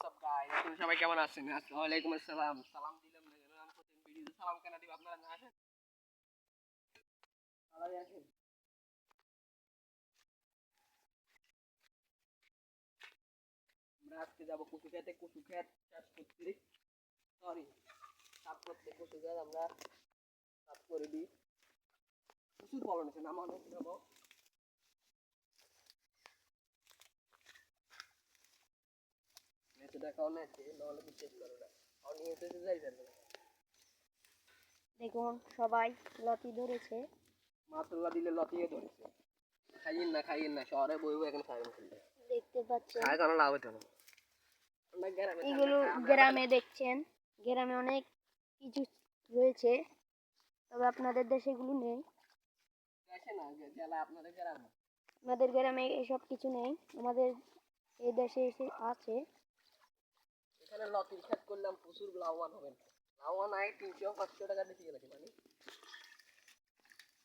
WhatsApp guys আপনারা সবাই কেমন আছেন? আসসালামু আলাইকুম, আসসালাম। সালাম দিলাম আমি প্রথম ভিডিওতে সালাম কেন দিব? আপনারা না আসেন? তাড়াতাড়ি আসেন। আমরা আজকে যাব কচু খেতে কচু খেত চাষ করতে সরি চাষ করতে কচু খেত আমরা। চাষ করে দিই। প্রচুর ফলন হয়েছে নাম অনেক যাব নাহলে বিশ্বাস করো না। না। দেখুন সবাই লতি ধরেছে। মাতলা দিলে লতিয়ে ধরেছে। খাইয়েন না খাইয়েন না শহরে বইবো এখন দেখতে পাচ্ছেন। খায় কোনো লাভ হতো না। গ্রামে এগুলো গ্রামে দেখছেন গ্রামে অনেক কিছু রয়েছে। তবে আপনাদের দেশে এগুলো নেই। আপনাদের গ্রামে। আমাদের গ্রামে এসব কিছু নেই। আমাদের এই দেশে এসে আছে। এখানে লতির খেত করলাম প্রচুর লাভবান হবেন। লাভবান আয় তিনশো পাঁচশো টাকা বেশি গেছে মানে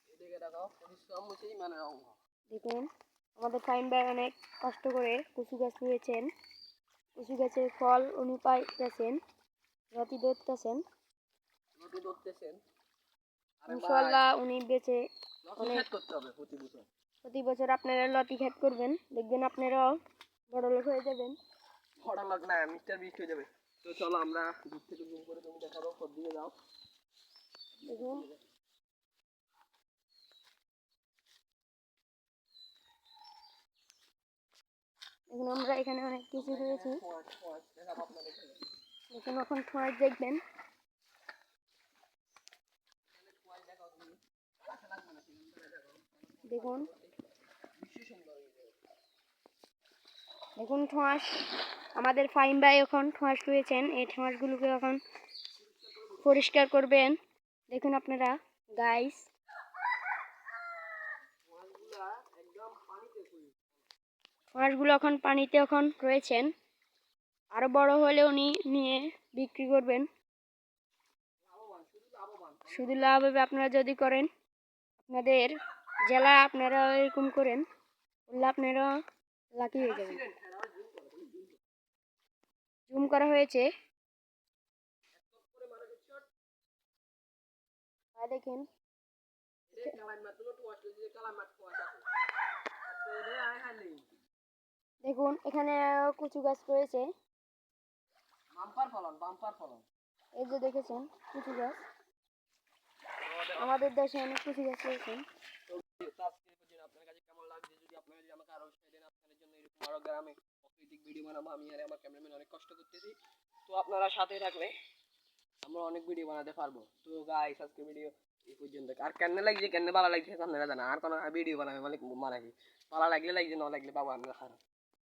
এদিকে পরিশ্রম হচ্ছেই মানে দেখুন আমাদের ফাইন ভাই অনেক কষ্ট করে কচু গাছ রয়েছেন। কচু গাছের ফল উনি পাইতেছেন লতি ধরতেছেন। লতি ধরতেছেন। ইনশাল্লাহ উনি বেঁচে অনেক- করতে হবে প্রতি বছর। প্রতি বছর আপনারা লতি খেত করবেন দেখবেন আপনারাও বড় লোক হয়ে যাবেন। লোক না মিস্টার বিস্ট হয়ে যাবে। তো চলো আমরা দূর থেকে জুম করে তুমি দেখাবো সব দিকে যাও। দেখুন দেখুন আমরা এখানে অনেক কিছু রয়েছে আপনাদের দেখুন এখন ঠোঁয়াশ দেখবেন। দেখুন বিশ্ব সুন্দর হয়ে যাবে দেখুন ঠোঁয়াশ, আমাদের ফাইন ভাই এখন ঠোঁয়াশ রয়েছেন এই ঠোঁয়াশগুলোকে এখন পরিষ্কার করবেন। দেখুন আপনারা গাইস ঠোঁয়াশগুলো এখন পানিতে এখন রয়েছেন। আরও বড় হলে উনি নিয়ে বিক্রি করবেন। শুধু শুধু লাভ হবে আপনারা যদি করেন। আপনাদের জেলা আপনারা এরকম করেন, করলে আপনারা লাকি হয়ে যাবেন। আচ্ছা, এরে আয় হালি। দেখুন। এখানে কচু গাছ রয়েছে। বাম্পার ফলন বাম্পার ফলন। এই যে দেখেছেন কচু গাছ। আমাদের দেশে অনেক কচু গাছ রয়েছে। আপনার কাছে কেমন লাগছে? যদি আপনারা যদি আমাকে আরও দেন আপনাদের জন্য এরকম আরও গ্রামে প্রাকৃতিক ভিডিও বানাবো। আমি আর আমার ক্যামেরাম্যান অনেক কষ্ট করতেছি। তো আপনারা সাথে থাকলে আমরা অনেক ভিডিও বানাতে পারব। তো গাইস আজকে ভিডিও এই পর্যন্ত। আর কেন লাগছে কেন ভালো লাগছে আপনারা জানা আর কোনো ভিডিও বানাবে মানে মারা কি ভালো লাগলে লাগছে না লাগলে বাবা খারাপ